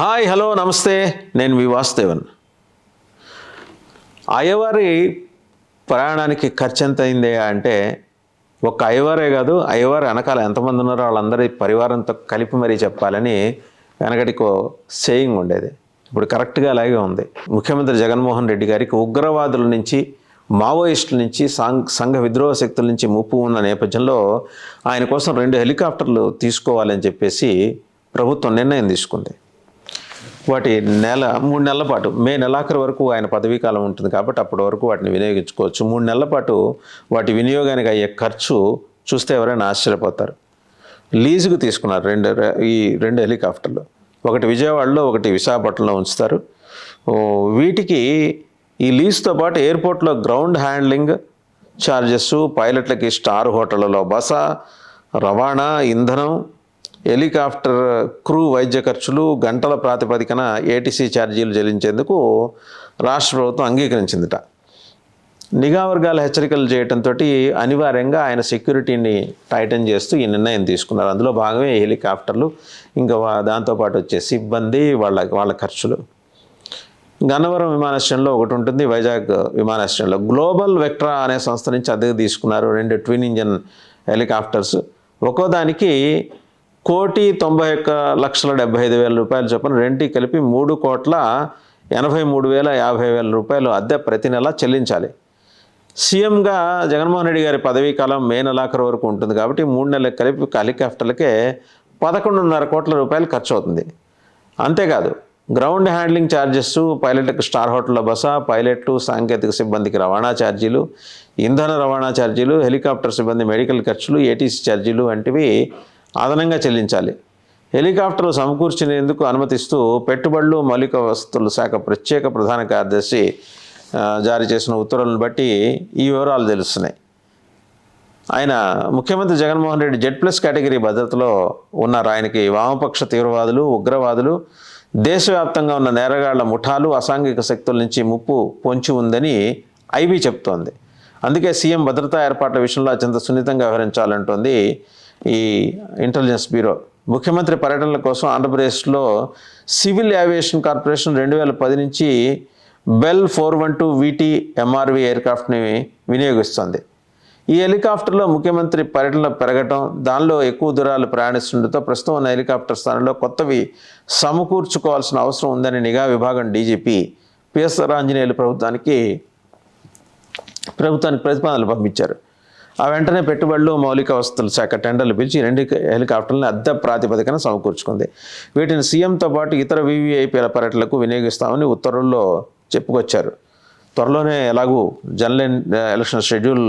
Hi hello నమస్తే. నేను మీ వాసుదేవన్. అయ్యవారి ప్రయాణానికి ఖర్చు ఎంత అయింది అంటే ఒక అయ్యవారే కాదు అయ్యవారి వెనకాల ఎంతమంది ఉన్నారో వాళ్ళందరి పరివారంతో కలిపి మరీ చెప్పాలని వెనకటికో సేయింగ్ ఉండేది. ఇప్పుడు కరెక్ట్గా అలాగే ఉంది. ముఖ్యమంత్రి జగన్మోహన్ రెడ్డి గారికి ఉగ్రవాదుల నుంచి మావోయిస్టుల నుంచి సంఘ విద్రోహ శక్తుల నుంచి ముప్పు ఉన్న నేపథ్యంలో ఆయన కోసం రెండు హెలికాప్టర్లు తీసుకోవాలని చెప్పేసి ప్రభుత్వం నిర్ణయం తీసుకుంది. వాటి నెల మూడు నెలల పాటు మే నెలాఖరు వరకు ఆయన పదవీ కాలం ఉంటుంది కాబట్టి అప్పటి వరకు వాటిని వినియోగించుకోవచ్చు. మూడు నెలల పాటు వాటి వినియోగానికి అయ్యే ఖర్చు చూస్తే ఎవరైనా ఆశ్చర్యపోతారు. లీజుకు తీసుకున్నారు రెండు ఈ రెండు హెలికాప్టర్లు. ఒకటి విజయవాడలో ఒకటి విశాఖపట్నంలో ఉంచుతారు. వీటికి ఈ లీజుతో పాటు ఎయిర్పోర్ట్లో గ్రౌండ్ హ్యాండ్లింగ్ ఛార్జెస్ పైలట్లకి స్టార్ హోటళ్ళలో బస రవాణా ఇంధనం హెలికాప్టర్ క్రూ వైద్య ఖర్చులు గంటల ప్రాతిపదికన ఏటీసీ ఛార్జీలు చెల్లించేందుకు రాష్ట్ర ప్రభుత్వం అంగీకరించిందిట. నిఘా వర్గాల హెచ్చరికలు చేయడంతో అనివార్యంగా ఆయన సెక్యూరిటీని టైటన్ చేస్తూ ఈ నిర్ణయం తీసుకున్నారు. అందులో భాగమే హెలికాప్టర్లు ఇంకా దాంతోపాటు వచ్చే సిబ్బంది వాళ్ళ వాళ్ళ ఖర్చులు. గన్నవరం విమానాశ్రయంలో ఒకటి ఉంటుంది వైజాగ్ విమానాశ్రయంలో. గ్లోబల్ వెక్ట్రా అనే సంస్థ నుంచి అద్దెకు తీసుకున్నారు రెండు ట్విన్ ఇంజన్ హెలికాప్టర్స్. ఒక్కో దానికి కోటి తొంభై ఒక్క లక్షల డెబ్బై ఐదు వేల రూపాయలు చొప్పున రెంటి కలిపి మూడు కోట్ల ఎనభై మూడు వేల యాభై వేల రూపాయలు అద్దె ప్రతి నెల చెల్లించాలి. సీఎంగా జగన్మోహన్ రెడ్డి గారి పదవీ కాలం మే నెలాఖరు వరకు ఉంటుంది కాబట్టి మూడు నెలలకు కలిపి హెలికాప్టర్లకే పదకొండున్నర కోట్ల రూపాయలు ఖర్చు అవుతుంది. అంతేకాదు గ్రౌండ్ హ్యాండ్లింగ్ ఛార్జెస్ పైలట్లకు స్టార్ హోటల్లో బస పైలట్లు సాంకేతిక సిబ్బందికి రవాణా ఛార్జీలు ఇంధన రవాణా ఛార్జీలు హెలికాప్టర్ సిబ్బంది మెడికల్ ఖర్చులు ఏటీసీ ఛార్జీలు వంటివి అదనంగా చెల్లించాలి. హెలికాప్టర్లు సమకూర్చినందుకు అనుమతిస్తూ పెట్టుబడులు మౌలిక వసతుల శాఖ ప్రత్యేక ప్రధాన కార్యదర్శి జారీ చేసిన ఉత్తర్వులను బట్టి ఈ వివరాలు తెలుస్తున్నాయి. ఆయన ముఖ్యమంత్రి Jaganmohan Reddy Z plus category భద్రతలో ఉన్నారు. ఆయనకి వామపక్ష తీవ్రవాదులు ఉగ్రవాదులు దేశవ్యాప్తంగా ఉన్న నేరగాళ్ళ ముఠాలు అసాంఘిక శక్తుల నుంచి ముప్పు పొంచి ఉందని ఐబీ చెప్తోంది. అందుకే సీఎం భద్రతా ఏర్పాట్ల విషయంలో అత్యంత సున్నితంగా వ్యవహరించాలంటోంది ఈ ఇంటెలిజెన్స్ బ్యూరో ముఖ్యమంత్రి పర్యటనల కోసం ఆంధ్రప్రదేశ్లో సివిల్ ఏవియేషన్ కార్పొరేషన్ రెండు వేల పది నుంచి bell four one two VT MRV ఎయిర్క్రాఫ్ట్ని వినియోగిస్తుంది. ఈ హెలికాప్టర్లో ముఖ్యమంత్రి పర్యటనలు పెరగటం దానిలో ఎక్కువ దూరాలు ప్రయాణిస్తుండటంతో ప్రస్తుతం ఉన్న హెలికాప్టర్ స్థానంలో కొత్తవి సమకూర్చుకోవాల్సిన అవసరం ఉందని నిఘా విభాగం డీజీపీ పిఎస్ఆర్ ఆంజనేయులు ప్రభుత్వానికి ప్రభుత్వానికి ప్రతిపాదనలు పంపించారు. ఆ వెంటనే పెట్టుబడులు మౌలిక వసతుల శాఖ టెండర్లు పిలిచి రెండు హెలికాప్టర్లను అద్దె ప్రాతిపదికన సమకూర్చుకుంది. వీటిని సీఎంతో పాటు ఇతర వివిఐపీల పర్యటనలకు వినియోగిస్తామని ఉత్తర్వుల్లో చెప్పుకొచ్చారు. త్వరలోనే ఎలాగూ జనరల్ ఎలక్షన్ షెడ్యూల్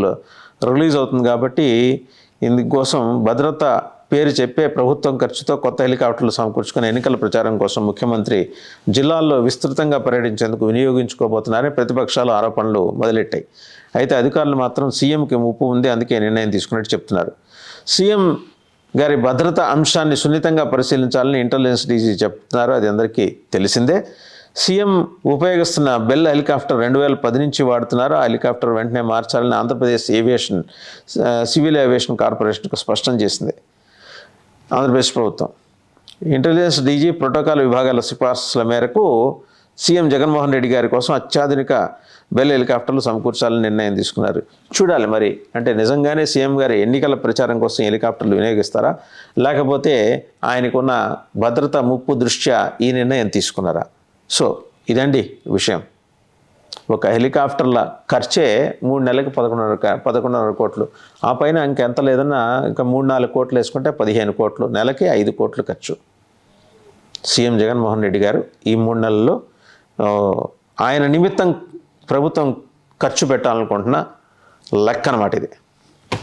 రిలీజ్ అవుతుంది కాబట్టి ఇందుకోసం భద్రత పేరు చెప్పే ప్రభుత్వం ఖర్చుతో కొత్త హెలికాప్టర్లు సమకూర్చుకుని ఎన్నికల ప్రచారం కోసం ముఖ్యమంత్రి జిల్లాల్లో విస్తృతంగా పర్యటించేందుకు వినియోగించుకోబోతున్నారని ప్రతిపక్షాలు ఆరోపణలు మొదలెట్టాయి. అయితే అధికారులు మాత్రం సీఎంకి ముప్పు ఉంది అందుకే నిర్ణయం తీసుకున్నట్టు చెప్తున్నారు. సీఎం గారి భద్రత అంశాన్ని సున్నితంగా పరిశీలించాలని ఇంటెలిజెన్స్ డీజీ చెప్తున్నారు అది అందరికీ తెలిసిందే. సీఎం ఉపయోగిస్తున్న బెల్ హెలికాప్టర్ రెండు వేల పది నుంచి వాడుతున్నారు ఆ హెలికాప్టర్ వెంటనే మార్చాలని ఆంధ్రప్రదేశ్ ఏవియేషన్ సివిల్ ఏవియేషన్ కార్పొరేషన్కు స్పష్టం చేసింది. ఆంధ్రప్రదేశ్ ప్రభుత్వం. ఇంటెలిజెన్స్ డీజీ ప్రోటోకాల్ విభాగాల సిఫార్సుల మేరకు సీఎం జగన్మోహన్ రెడ్డి గారి కోసం అత్యాధునిక బెల్ హెలికాప్టర్లు సమకూర్చాలని నిర్ణయం తీసుకున్నారు. చూడాలి మరి. అంటే నిజంగానే సీఎం గారి ఎన్నికల ప్రచారం కోసం హెలికాప్టర్లు వినియోగిస్తారా? లేకపోతే ఆయనకున్న భద్రత ముప్పు దృష్ట్యా ఈ నిర్ణయం తీసుకున్నారా? సో ఇదండి విషయం. ఒక హెలికాప్టర్ల ఖర్చే మూడు నెలలకు పదకొండున్నర పదకొండున్నర కోట్లు. ఆ పైన ఇంకెంత లేదన్నా ఇంకా మూడు నాలుగు కోట్లు వేసుకుంటే పదిహేను కోట్లు. నెలకి ఐదు కోట్లు ఖర్చు. సీఎం జగన్మోహన్ రెడ్డి గారు ఈ మూడు నెలల్లో ఆయన నిమిత్తం ప్రభుత్వం ఖర్చు పెట్టాలనుకుంటున్న లెక్క అనమాట ఇది.